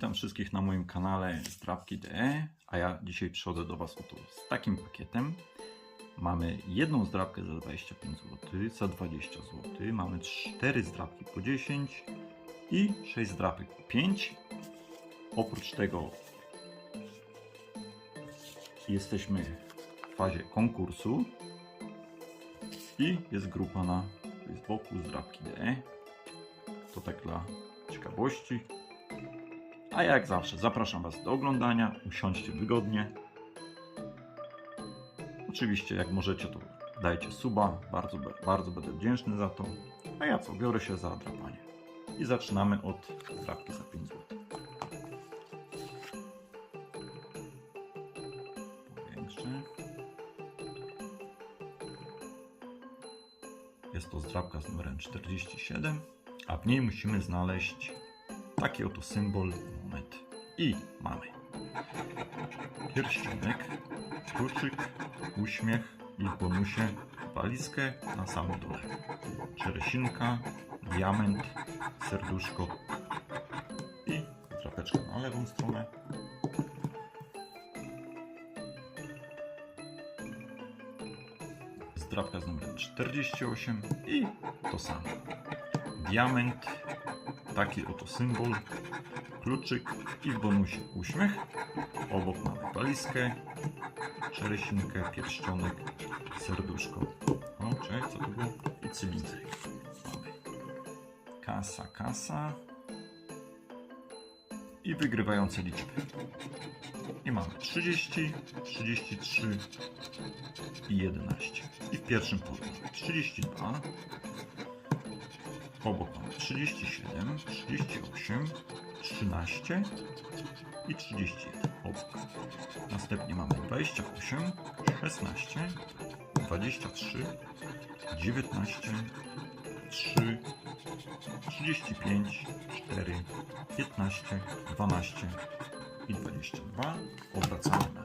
Witam wszystkich na moim kanale Zdrabki.de, a ja dzisiaj przychodzę do Was oto z takim pakietem. Mamy jedną zdrabkę za 25 zł, za 20 zł, mamy 4 zdrabki po 10 i 6 zdrabek po 5. Oprócz tego jesteśmy w fazie konkursu i jest grupa na Facebooku Zdrabki.de. To tak dla ciekawości. A jak zawsze zapraszam Was do oglądania. Usiądźcie wygodnie. Oczywiście, jak możecie, to dajcie suba. Bardzo, bardzo będę wdzięczny za to. A ja co, biorę się za drapanie. I zaczynamy od drapki za 5 zł. Powiększę. Jest to zdrabka z numerem 47, a w niej musimy znaleźć taki oto symbol. I mamy pierścionek, kluczyk, uśmiech i w bonusie walizkę na samym dole. Czeresinka, diament, serduszko i drapeczka na lewą stronę. Zdrapka z numerem 48 i to samo. Diament, taki oto symbol, kluczyk i w bonusie uśmiech. Obok mamy walizkę, czeresinkę, pierścionek, serduszko. O, czekaj, co to było? I cylindry. Kasa, kasa i wygrywające liczby. I mamy 30, 33 i 11. I w pierwszym polu mamy 32, Obok mamy 37, 38, 13 i 31. Obok. Następnie mamy 28, 16, 23, 19, 3, 35, 4, 15, 12 i 22. Obracamy na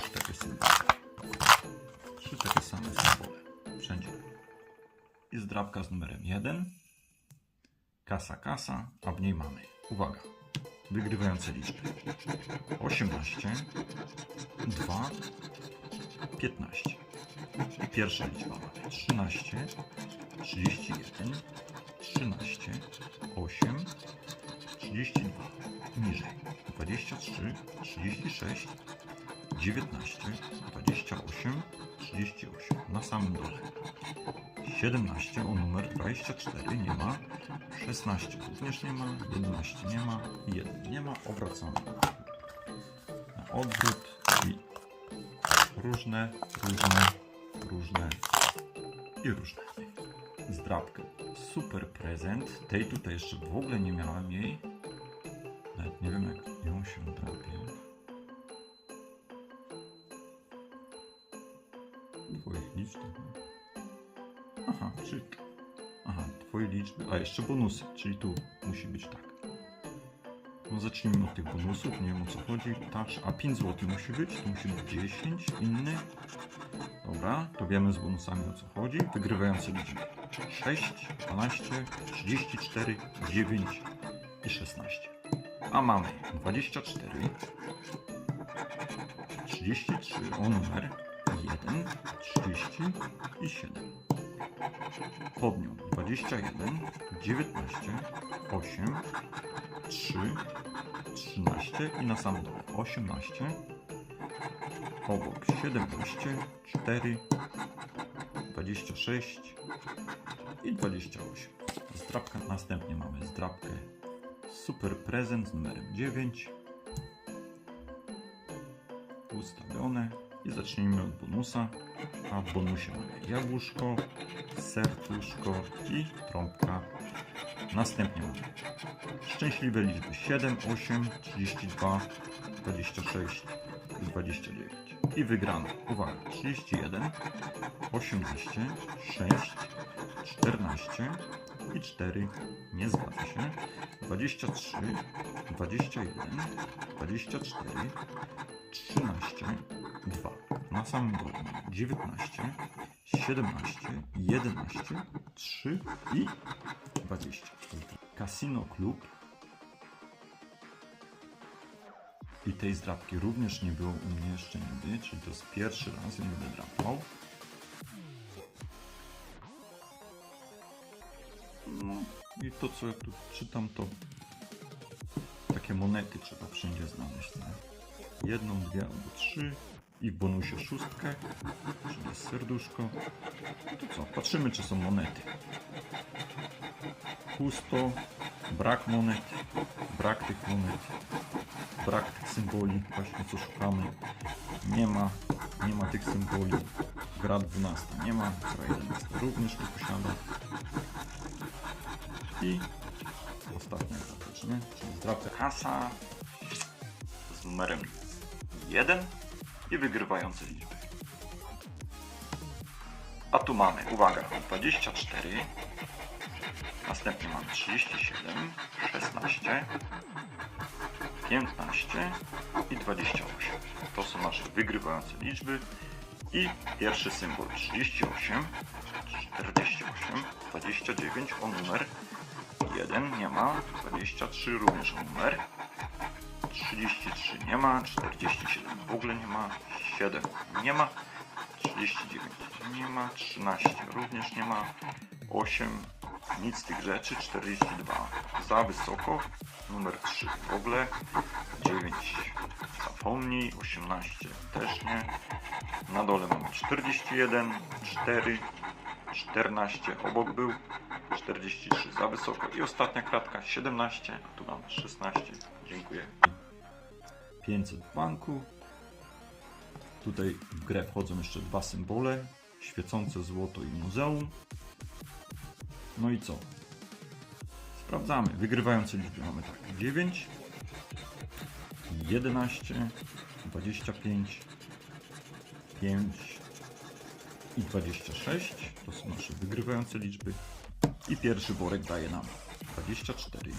3 takie symbole. 3 takie same. I zdrabka z numerem 1. Kasa, kasa, a w niej mamy, uwaga, wygrywające liczby 18, 2, 15. I pierwsza liczba mamy 13, 31, 13, 8, 32. Niżej 23, 36, 19, 28, 38. Na samym dole 17 o numer 24 nie ma, 16 również nie ma, 11 nie ma, 1 nie ma, obracamy na odwrót i różne, różne, różne i różne. Zdrabkę. Super prezent. Tej tutaj jeszcze w ogóle nie miałem jej. Nawet nie wiem jak ją się drapie. Liczb. Aha, czyli... Aha, twoje liczby. A jeszcze bonusy, czyli tu musi być tak. No zacznijmy od tych bonusów, nie wiem o co chodzi. Tak, a 5 zł musi być, tu musi być 10, inny. Dobra, to wiemy z bonusami o co chodzi. Wygrywające liczby 6, 12, 34, 9 i 16. A mamy 24, 33 o numer 1, 30 i 7 pod nią 21, 19, 8, 3, 13 i na sam dole 18, obok 17, 4, 26 i 28. Zdrabka, następnie mamy zdrabkę. Super Prezent z numerem 9 ustawione i zacznijmy od bonusa. A w bonusie mamy jabłuszko, serduszko i trąbka. Następnie mamy szczęśliwe liczby 7, 8, 32, 26 i 29. I wygrana, uwaga, 31, 18, 6, 14 i 4, nie zgadza się, 23, 21, 24, 13, 2 na samym dole 19, 17, 11, 3 i 20. Casino Club. I tej zdrapki również nie było u mnie jeszcze nigdy, czyli to jest pierwszy raz, nie będę drapał. No i to co ja tu czytam to takie monety trzeba wszędzie znaleźć. Nie? Jedną, dwie albo trzy i w bonusie szóstkę, czyli serduszko. To co? Patrzymy czy są monety. Pusto, brak monet, brak tych monet, brak tych symboli, właśnie co szukamy. Nie ma, nie ma tych symboli. Gra 12 nie ma, gra 11 również nie posiada. I też, nie? Czyli zdrapę kasa z numerem 1 i wygrywające liczby. A tu mamy, uwaga, 24, następnie mamy 37, 16, 15 i 28. To są nasze wygrywające liczby. I pierwszy symbol 38, 48, 29 o numer 1 nie ma, 23 również o numer, 33 nie ma, 47 w ogóle nie ma, 7 nie ma, 39 nie ma, 13 również nie ma, 8 nic z tych rzeczy, 42 za wysoko, numer 3 w ogóle, 9 zapomnij, 18 też nie, na dole mamy 41, 4, 14 obok był, 43 za wysoko. I ostatnia kratka 17, a tu mamy 16, dziękuję. 500 w banku. Tutaj w grę wchodzą jeszcze dwa symbole, świecące złoto i muzeum. No i co? Sprawdzamy. Wygrywające liczby mamy tak 9, 11, 25, 5 i 26. To są nasze wygrywające liczby. I pierwszy worek daje nam 24,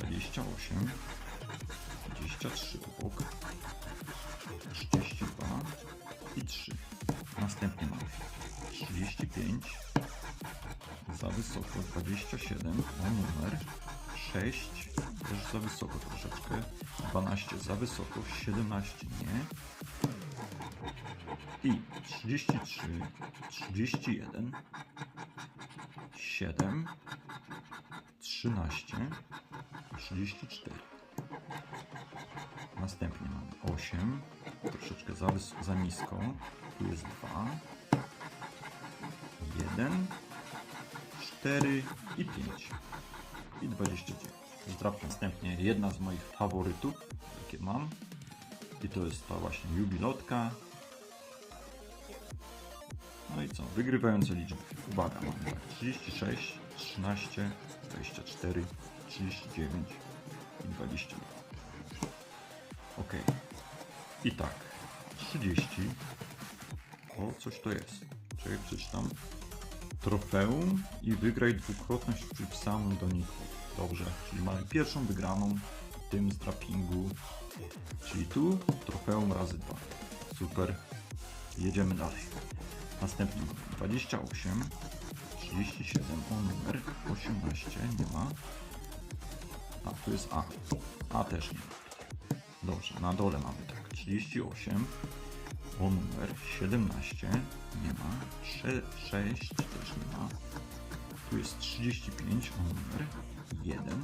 28, 23 obok, 32 i 3. Następnie mamy 35, za wysoko 27, o numer 6, też za wysoko troszeczkę, 12 za wysoko, 17 nie. I 33, 31, 7, 13, 34. Następnie mamy 8, troszeczkę za, za nisko. Tu jest 2, 1, 4 i 5. I 29. Zdrap następnie jedna z moich faworytów, jakie mam. I to jest ta właśnie jubilotka. No i co? Wygrywające liczby. Uwaga, mamy tak 36, 13, 24, 39 i 22. Ok. I tak. 30. O, coś to jest. Czekaj, przeczytam. Trofeum i wygraj dwukrotność przypisaną do niku. Dobrze, czyli mamy pierwszą wygraną w tym strappingu. Czyli tu trofeum razy dwa. Super. Jedziemy dalej. Następnie mamy 28, 37, o numer 18, nie ma. A, tu jest A. A też nie ma. Dobrze, na dole mamy tak 38, o numer 17, nie ma. 6 też nie ma. Tu jest 35, o numer 1,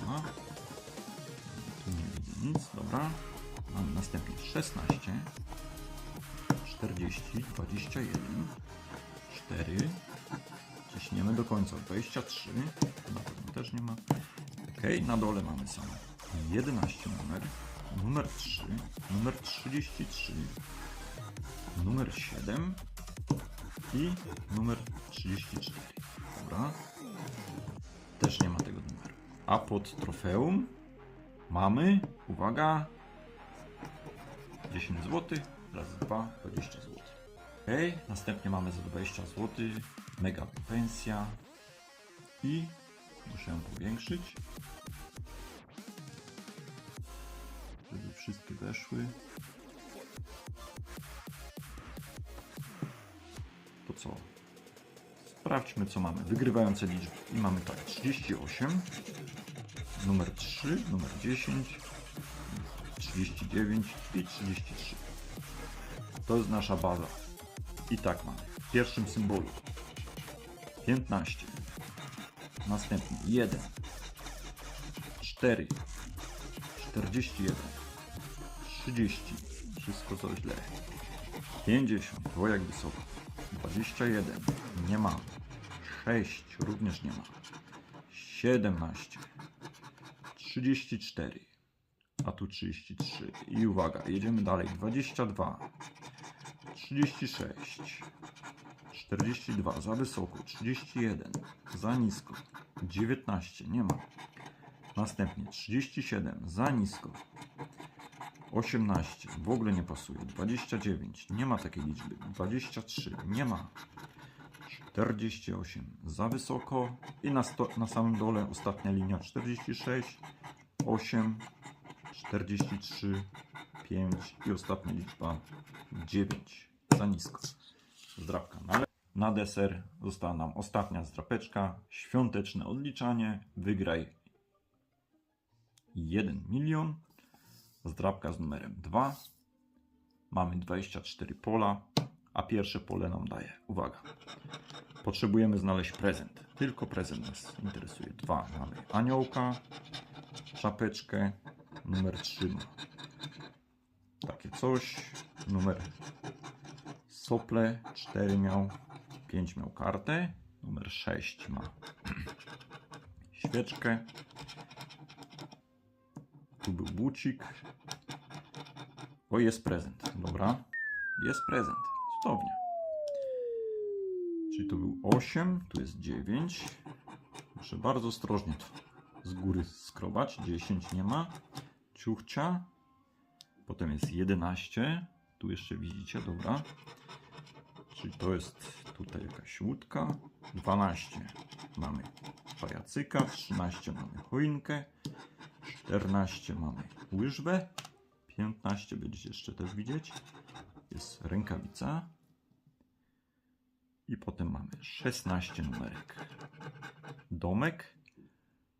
nie ma. Tu nie widzę nic, dobra. Mamy następnie 16, 40, 21, 4, ciśniemy do końca, 23, na pewno też nie ma. Ok, na dole mamy same 11 numer, numer 3, numer 33, numer 7 i numer 34. Dobra. Też nie ma tego numeru. A pod trofeum mamy, uwaga, 10 zł, razy 2, 20 zł. Ok, następnie mamy za 20 zł mega pensja i muszę ją powiększyć, wszystkie weszły. To co? Sprawdźmy co mamy. Wygrywające liczby. I mamy tak 38, numer 3, numer 10, 39 i 33. To jest nasza baza. I tak mamy. W pierwszym symbolu 15. Następnie 1, 4, 41, 30. Wszystko co źle. 50. O wysoko. 21. Nie ma. 6. Również nie ma. 17. 34. A tu 33. I uwaga, jedziemy dalej. 22. 36. 42 za wysoko, 31 za nisko, 19 nie ma. Następnie 37 za nisko, 18 w ogóle nie pasuje, 29 nie ma takiej liczby, 23 nie ma, 48 za wysoko. I na, sto, na samym dole ostatnia linia 46, 8, 43, 5 i ostatnia liczba 9 za nisko. Zdrapka na, na deser. Została nam ostatnia zdrapeczka, świąteczne odliczanie, wygraj 1 milion, zdrapka z numerem 2, mamy 24 pola, a pierwsze pole nam daje, uwaga, potrzebujemy znaleźć prezent, tylko prezent nas interesuje, 2 mamy aniołka, czapeczkę, numer 3 ma. Takie coś, numer sople 4 miał, 5 miał kartę, numer 6 ma świeczkę, tu był bucik, o jest prezent, dobra, jest prezent, cudownie. Czyli tu był 8, tu jest 9, muszę bardzo ostrożnie to z góry skrobać, 10 nie ma, ciuchcia, potem jest 11, tu jeszcze widzicie, dobra, Czyli to jest tutaj jakaś łódka. 12 mamy pajacyka, 13 mamy choinkę, 14 mamy łyżwę, 15 będziecie jeszcze też widzieć. Jest rękawica. I potem mamy 16 numerek. Domek.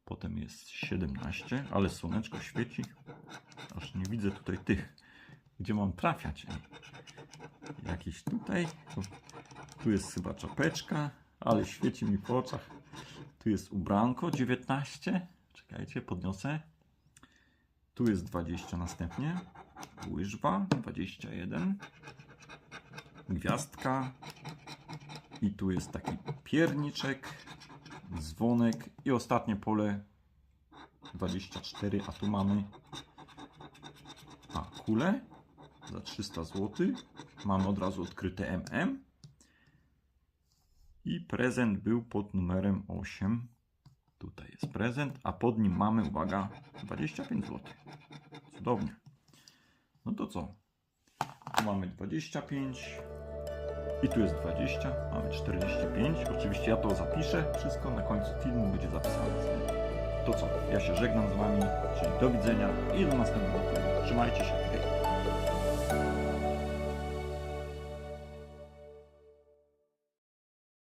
Potem jest 17, ale słoneczko świeci. Aż nie widzę tutaj tych, gdzie mam trafiać. Jakiś tutaj. Tu, jest chyba czapeczka, ale świeci mi po oczach. Tu jest ubranko 19. Czekajcie, podniosę. Tu jest 20 następnie. Łyżwa 21. Gwiazdka. I tu jest taki pierniczek, dzwonek i ostatnie pole 24, a tu mamy a kulę za 300 zł. Mamy od razu odkryte MM. I prezent był pod numerem 8. Tutaj jest prezent, a pod nim mamy, uwaga, 25 zł. Cudownie. No to co? Tu mamy 25 i tu jest 20, mamy 45. Oczywiście ja to zapiszę, wszystko na końcu filmu będzie zapisane. To co? Ja się żegnam z Wami, czyli do widzenia i do następnego filmu. Trzymajcie się.